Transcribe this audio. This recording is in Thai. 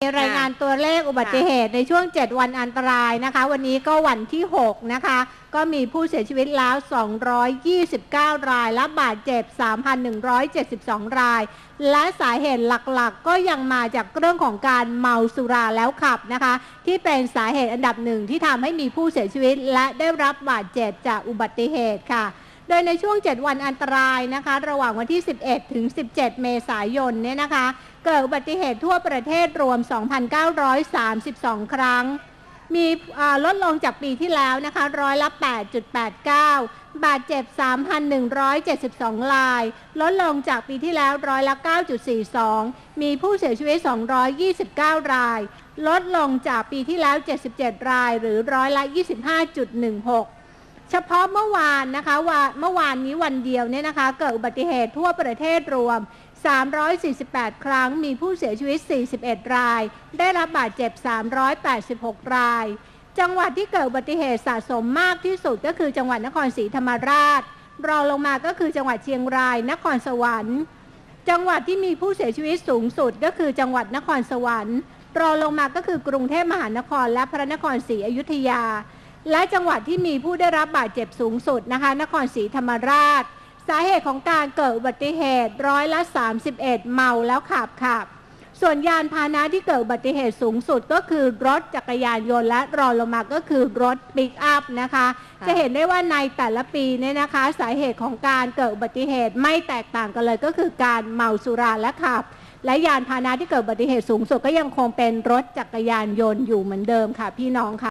รายงานตัวเลขอุบัติเหตุในช่วง 7 วันอันตรายนะคะ วันนี้ก็วันที่ 6 นะคะ ก็มีผู้เสียชีวิตแล้ว 229 ราย และบาดเจ็บ 3,172 ราย และสาเหตุหลักๆก็ยังมาจากเรื่องของการเมาสุราแล้วขับนะคะ ที่เป็นสาเหตุอันดับหนึ่งที่ทำให้มีผู้เสียชีวิต และได้รับบาดเจ็บจากอุบัติเหตุค่ะ โดยในช่วง 7 วันอันตรายนะคะ ระหว่างวันที่ 11 ถึง 17 เมษายนเนี่ยนะคะ เกิดอุบัติเหตุทั่วประเทศรวม 2,932 ครั้ง มีลดลงจากปีที่แล้วนะคะร้อยละ 8.89 บาดเจ็บ 3,172 ราย ลดลงจากปีที่แล้วร้อยละ 9.42 มีผู้เสียชีวิต 229 ราย ลดลงจากปีที่แล้ว 77 ราย หรือร้อยละ 25.16 เฉพาะเมื่อวานนะคะว่าเมื่อวานนี้วันเดียวเนี่ยนะคะ เกิดอุบัติเหตุทั่วประเทศรวม 348 ครั้ง มีผู้เสียชีวิต 41 ราย ได้รับบาดเจ็บ 386 ราย จังหวัดที่เกิดอุบัติเหตุสะสมมากที่สุดก็คือจังหวัดนครศรีธรรมราช รองลงมาก็คือจังหวัดเชียงราย นครสวรรค์ จังหวัดที่มีผู้เสียชีวิตสูงสุดก็คือจังหวัดนครสวรรค์ รองลงมาก็คือกรุงเทพมหานครและพระนครศรีอยุธยา และจังหวัดที่มีผู้ได้รับบาดเจ็บสูงสุดนะคะ นครศรีธรรมราช สาเหตุของการเกิดอุบัติเหตุร้อยละ31 เมาแล้วขับค่ะ ส่วนยานพาหนะที่เกิดอุบัติเหตุสูงสุดก็คือรถจักรยานยนต์และรองลงมาก็คือรถปิกอัพนะคะค่ะจะเห็นได้ว่าในแต่ละปีเนี่ยนะคะ สาเหตุของการเกิดอุบัติเหตุไม่แตกต่างกันเลยก็คือการเมาสุราและขับและยานพาหนะที่เกิดอุบัติเหตุสูงสุดก็ยังคงเป็นรถจักรยานยนต์อยู่เหมือนเดิมค่ะพี่น้องค่ะ